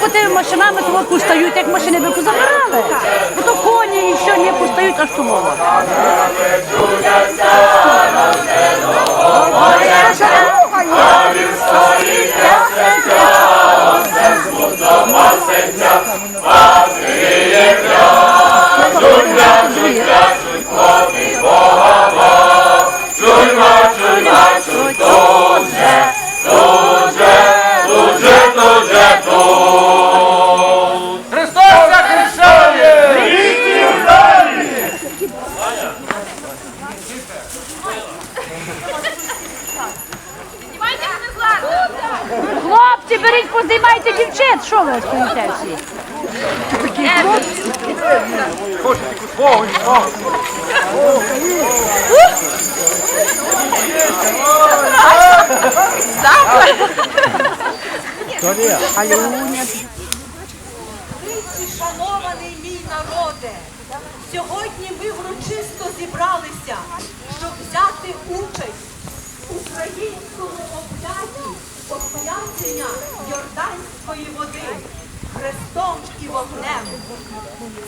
Ну тими машинами того пустають, як машини би позабирали. То коні і що не пустають, аж тому. Хлопці, беріть, поздіймайте дівчат. Що ви стоїте всі? Шанований мій народе, сьогодні ми врочисто зібралися, щоб взяти участь освячення Йорданської води хрестом і вогнем.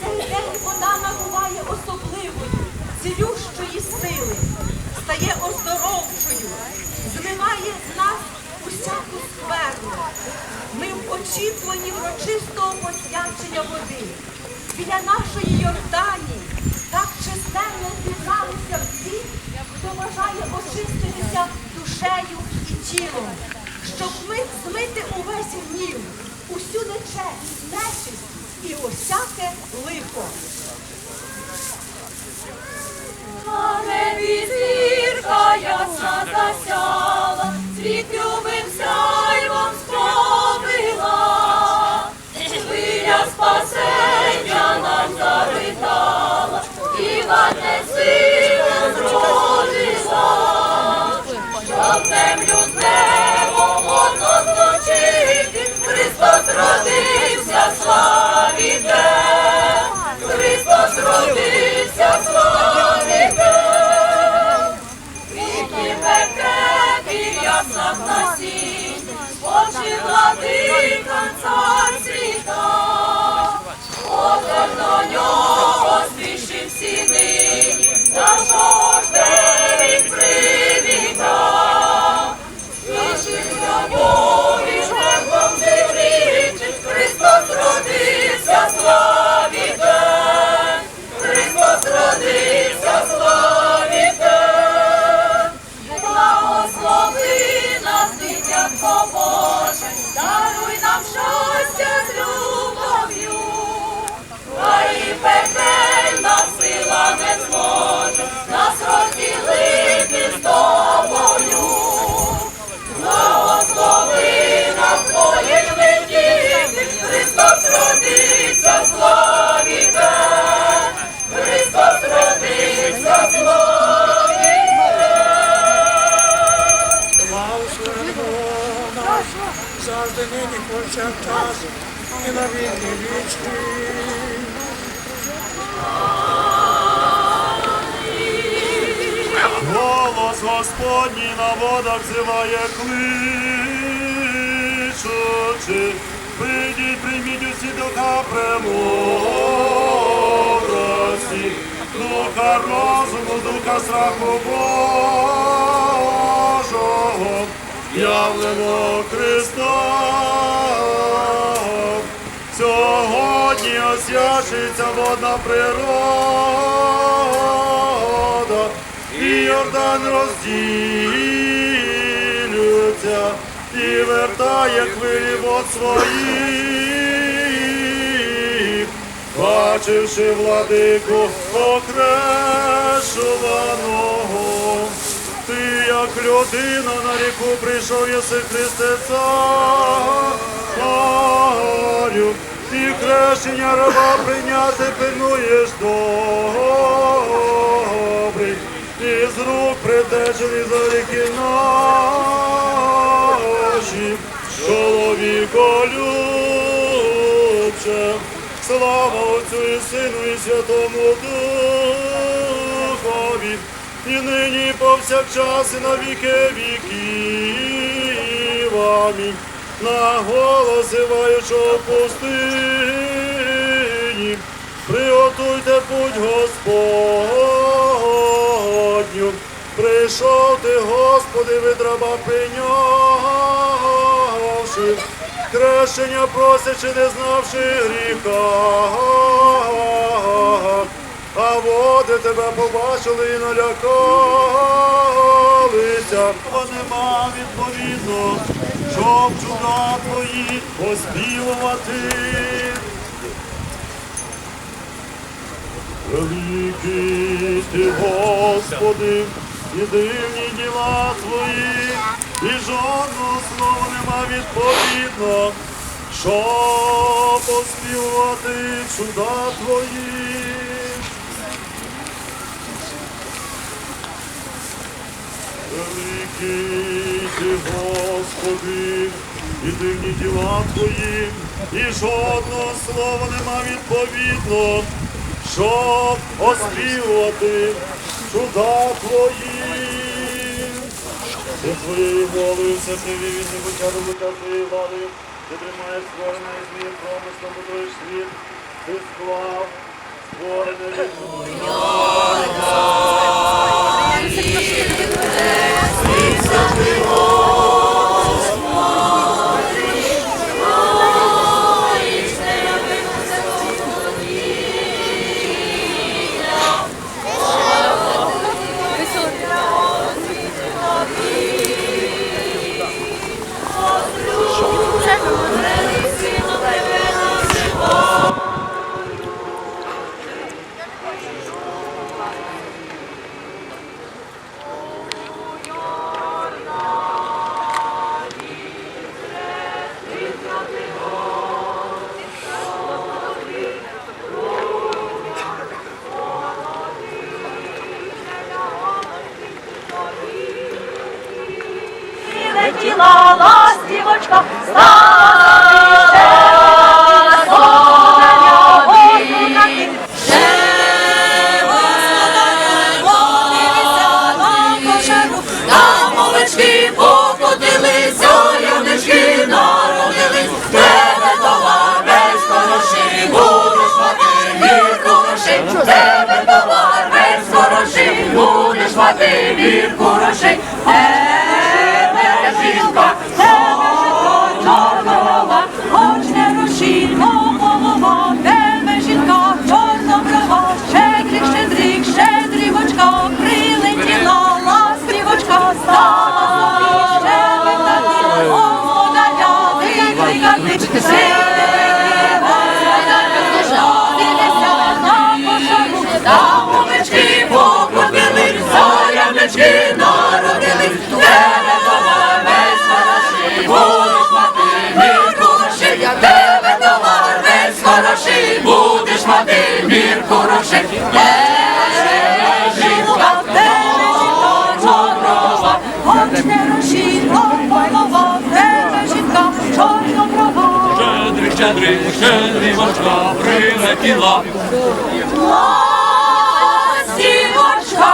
Цей день вода набуває особливої, цілющої сили, стає оздоровчою, змиває з нас усяку скверну. Ми в очікуванні врочистого посвячення води. Біля нашої Йордані так численно зібралися всі, хто бажає очиститися душею і тілом, щоб ми змити увесь гнів, усю нечесть, нечисть і усяке лихо. Зірка ясна засяла, світ любим сяйвом сповила. Хвиля спасення нам завітала, Іване силу зродила, Родився, славіте, Христос родився, славіте. Віки пекети яснах насінь, Божий владика цар світа, Отер до нього спішив Господній на водах зиває кличучи. Прийдіть, прийміть усі духа премудрості, духа розуму, духа страху Божого, явлено Христом. Сьогодні освячується водна природа, і Йордан розділюється, і вертає хвилі вод своїх, бачивши владику окрешуваного. Ти, як людина на ріку прийшов, єси Христе царю, і хрещення раба прийняти з рук притечені за ріки наші, чоловіко Слава Отцю і Сину і Святому Духові, і нині повсякчас і на віки віків. Амінь. На голос зиваючого пустині, приготуйте путь Господню. Прийшов ти, Господи, від раба прийнявши, крещення просячи, не знавши гріха. А води тебе побачили і налякалися, бо нема відповідно, щоб чуда твої поспівувати. Великий ти, Господи, і дивні діла твої, і жодного слова нема відповідно, щоб поспівати чуда твої. Великий Господи, і дивні діла твої, і жодного слова нема відповідно, щоб оспівувати чуда твої. Ти твоєю волею все привів від небуття до твоєю владою, ти тримаєш створене і змієм промислом будуєш світ, ти склав створене від Летіла Щедрик, щедрик, щедрівочка прилетіла. Ластівочка,